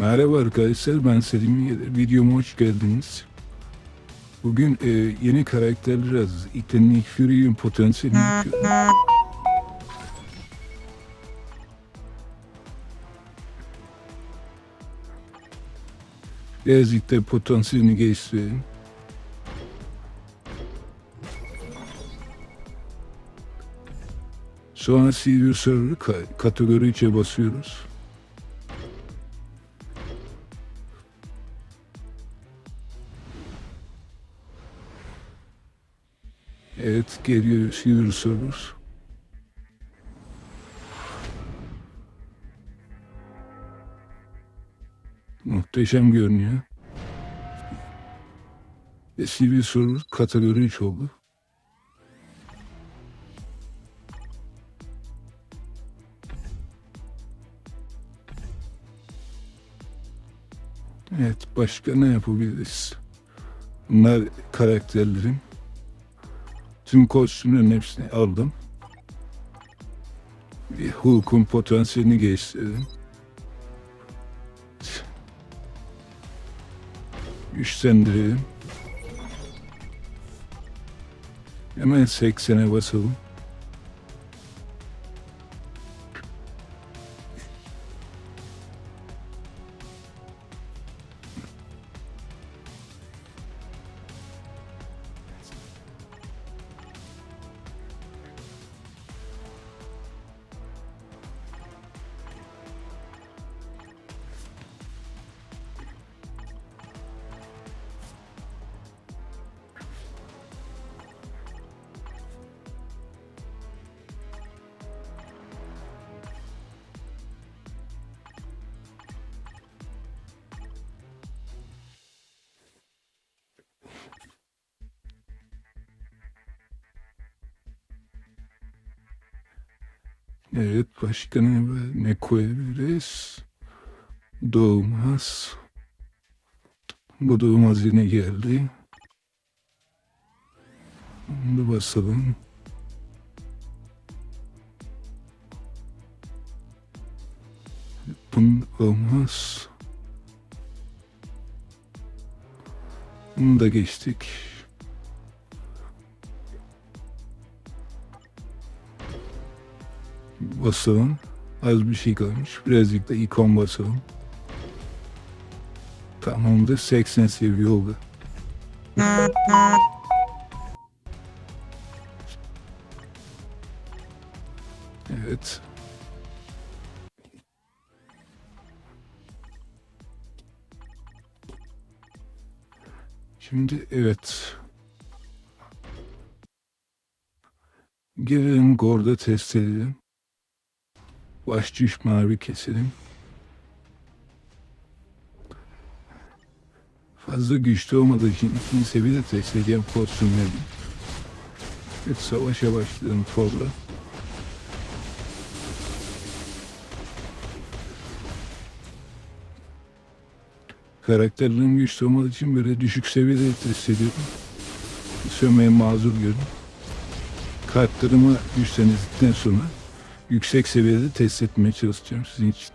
Merhaba arkadaşlar ben Selim Yedir. Videoma hoş geldiniz. Bugün e, yeni karakterler az. İlk Nick Fury'in potansiyelini yapıyorum. Birazcık da potansiyelini geliştirelim. Sonra Silver Server ka- kategori 3'e basıyoruz. Evet geliyor Server. Muhteşem görünüyor. Ve Silver Server kategori 3 oldu. Evet, başka ne yapabiliriz? Bunlar karakterlerim. Tüm kostümlerin hepsini aldım. Bir Hulk'un potansiyelini geliştirdim. Güçlendirelim. Hemen 80'e basalım. Evet, başka ne, koyabiliriz? Doğmaz. Bu doğmaz yine geldi. Bunu basalım. Bunu olmaz. Bunu da geçtik. Basalım. Az bir şey kalmış. Birazcık da ikon basalım. Tamamdır. 80 seviye oldu. Evet. Şimdi evet. Gelelim Gord'a test edelim. Baş düş mavi keselim. Fazla güçlü olmadığı için ikinci seviyede test edeceğim kostümleri. Evet savaşa başladım Thor'la. Karakterlerim güçlü olmadığı için böyle düşük seviyede test ediyorum. Sönmeye mazur görün. Kartlarımı güçlendirdikten sonra yüksek seviyede test etmeye çalışacağım sizin için.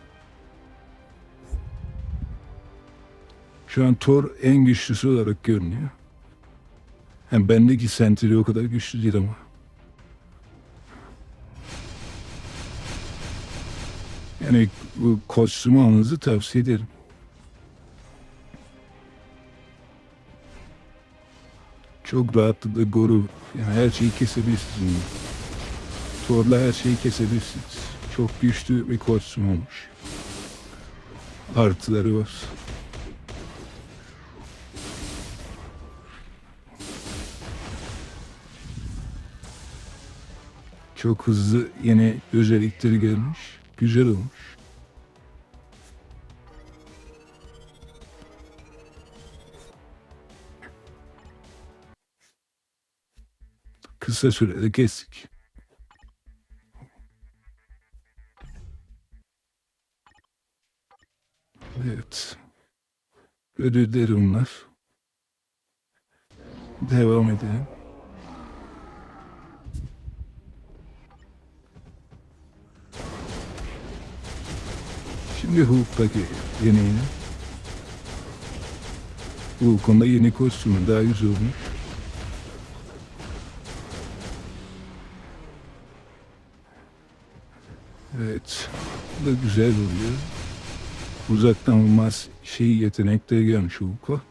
Şu an Thor en güçlüsü olarak görünüyor. Hem bendeki Sentry o kadar güçlü değil ama. Yani bu kostümü almanızı tavsiye ederim. Çok rahatlıkla goru. Yani her şeyi kesebilirsiniz. Thor'la her şeyi kesebilirsiniz. Çok güçlü bir kostüm olmuş. Artıları var. Çok hızlı yeni özellikleri gelmiş. Güzel olmuş. Kısa sürede kestik. Ödülleri bunlar. Devam edelim. Şimdi Hulk'taki yeneğini. Bu konuda yeni kostümü daha güzel olmuş. Evet. Bu da güzel oluyor. Uzaktan vurmaz şey yetenekleri gelmiş Hulk'a.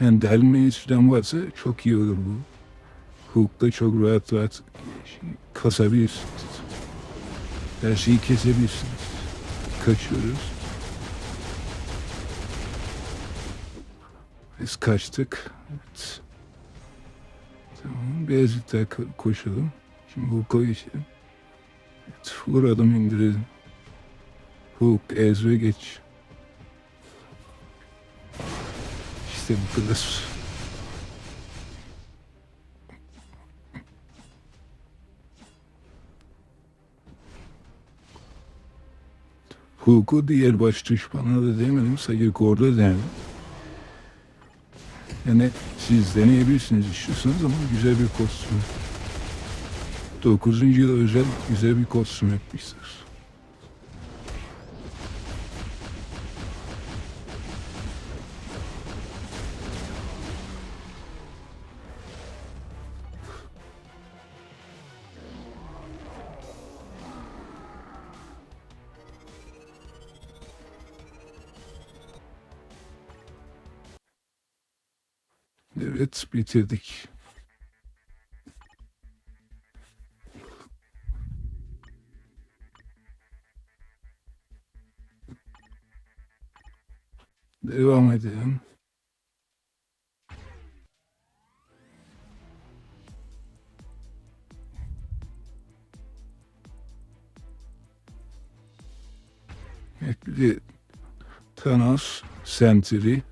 Yani delme açıdan varsa çok iyi olur bu. Hulk'ta çok rahat rahat kasabilirsiniz. Her şeyi kesebilirsiniz. Kaçıyoruz. Biz kaçtık. Evet. Tamam. Birazcık daha ko- koşalım. Şimdi Hulk'a geçelim. Vuralım indirelim. Hulk ez ve geç. İşte bu kadar. Hulk'u diğer baş düşmana da demedim. Sayık orada denedim. Yani siz deneyebilirsiniz istiyorsanız ama güzel bir kostüm. 9. yıl özel güzel bir kostüm yapmışlar. Evet bitirdik. Devam edelim. Ekli Thanos, Sentry,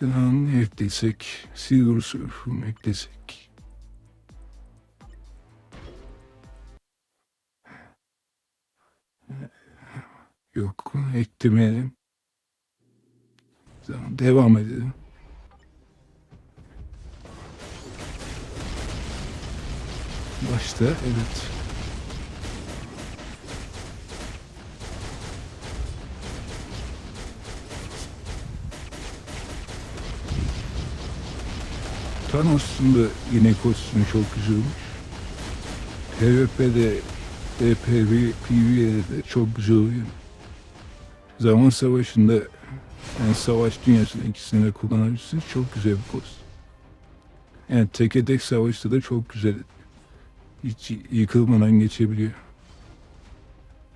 Yılan eklesek, Silver Surfer'ı eklesek. Yok, eklemeyelim. Tamam, devam edelim. Başta, evet. Thanos'un da yine kostümü çok güzel olmuş. PvP'de, e, PV, PvE'de de çok güzel oluyor. Zaman savaşında yani savaş dünyasında ikisini de kullanabilirsiniz. Çok güzel bir kostüm. Yani teke tek savaşta da çok güzel. Hiç yıkılmadan geçebiliyor.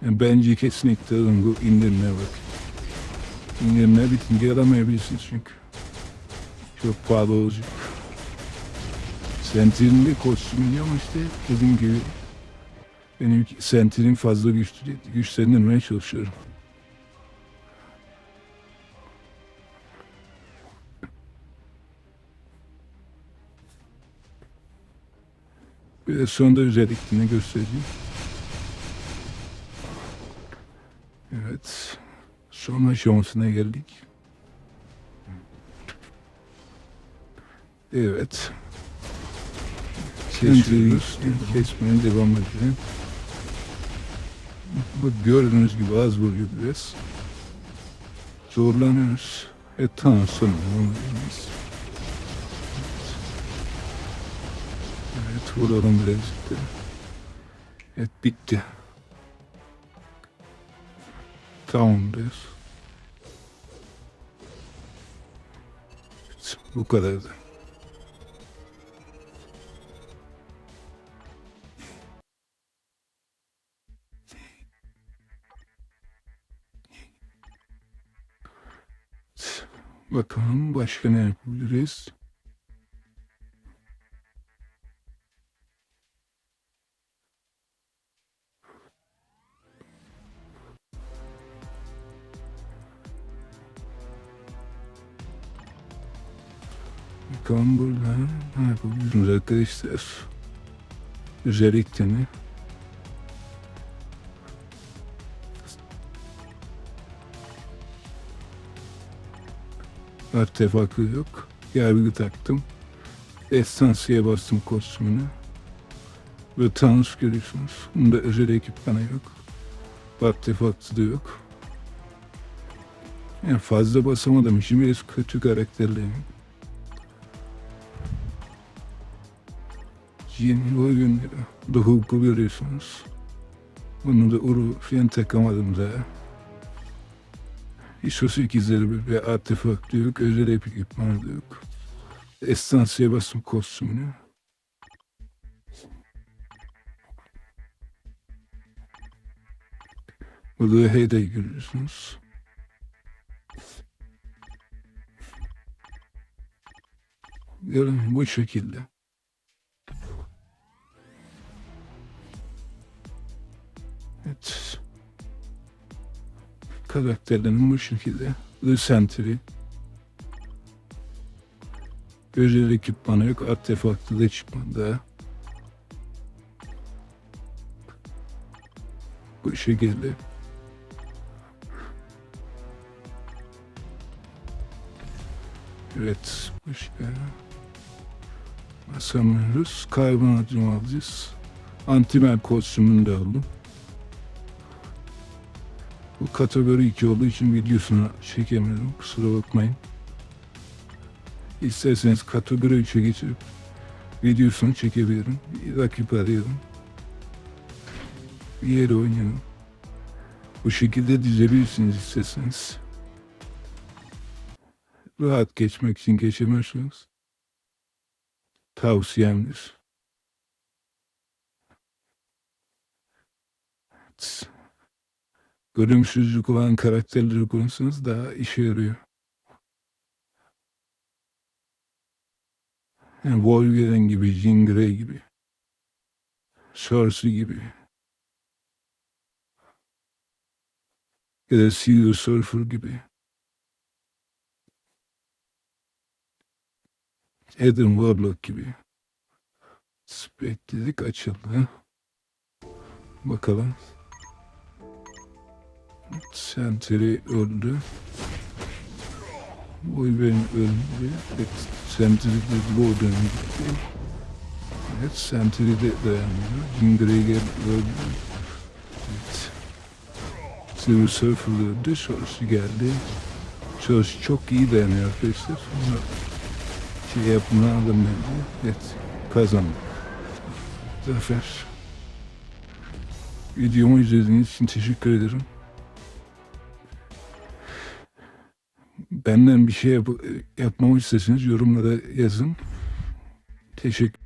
Yani bence kesinlikle alın bu indirime bak. İndirimler bitince alamayabilirsiniz çünkü. Çok pahalı olacak. Sentin'in de kostümü ama işte dediğim gibi benim Sentin'in fazla güçlü. Güçlendirmeye çalışıyorum. Sonunda özelliklerini göstereceğim. Evet. Son aşamasına geldik. Evet. Kesiyoruz. Kesmeye devam edelim. Bu gördüğünüz gibi az vuruyor biraz. Zorlanıyoruz. E tamam sonra. Evet vuralım birazcık da. Evet bitti. Tamamdır. Bu kadardı. Bakalım başka ne yapabiliriz? Bakalım burada ne yapabiliriz arkadaşlar? Özellikle ne? Artefakı yok. Yargı taktım. Estansiye bastım kostümünü. Ve Thanos görüyorsunuz. Bunda özel ekipmanı yok. Artefaktı da yok. Yani fazla basamadım. Şimdi biraz kötü karakterliyim. Yeni oyunları. The Hulk'u görüyorsunuz. Bunu da Uru falan takamadım da. ISO 8'leri bir artefakt yok. Özel ekipmanı da yok. Estansıya basım kostümünü. Burada Heyday görüyorsunuz. Yarın bu şekilde. Karakterlerin bu şekilde. The Sentry. Özel ekipmanı yok. Artefaktı da çıkmadı. Bu şekilde. Evet. Başka. Basamıyoruz. Karbonatını alacağız. Antimen kostümünü de aldım. Bu kategori 2 olduğu için videosunu çekemedim. Kusura bakmayın. İsterseniz kategori 3'e geçirip videosunu çekebilirim. Bir rakip arayalım. Bir yere oynayalım. Bu şekilde dizebilirsiniz isterseniz. Rahat geçmek için geçemezsiniz. Tavsiyemdir. Evet. Görümsüzlük olan karakterleri kullanırsanız daha işe yarıyor. Yani Wolverine gibi, Jean Grey gibi, Cersei gibi. Ya da Silver Surfer gibi. Adam Warlock gibi. Bekledik açıldı. Bakalım. Sentry öldü. Wolverine öldü. Evet, Sentry de Gordon gitti. Evet, Sentry de Grey gel öldü. Evet. Silver Surfer öldü. Cersei geldi. Cersei çok iyi dayanıyor arkadaşlar. Sonra şey aldım bence. Evet, kazandık. Zafer. Videomu izlediğiniz için teşekkür ederim. Benden bir şey yap yapmamı isterseniz yorumlara yazın. Teşekkür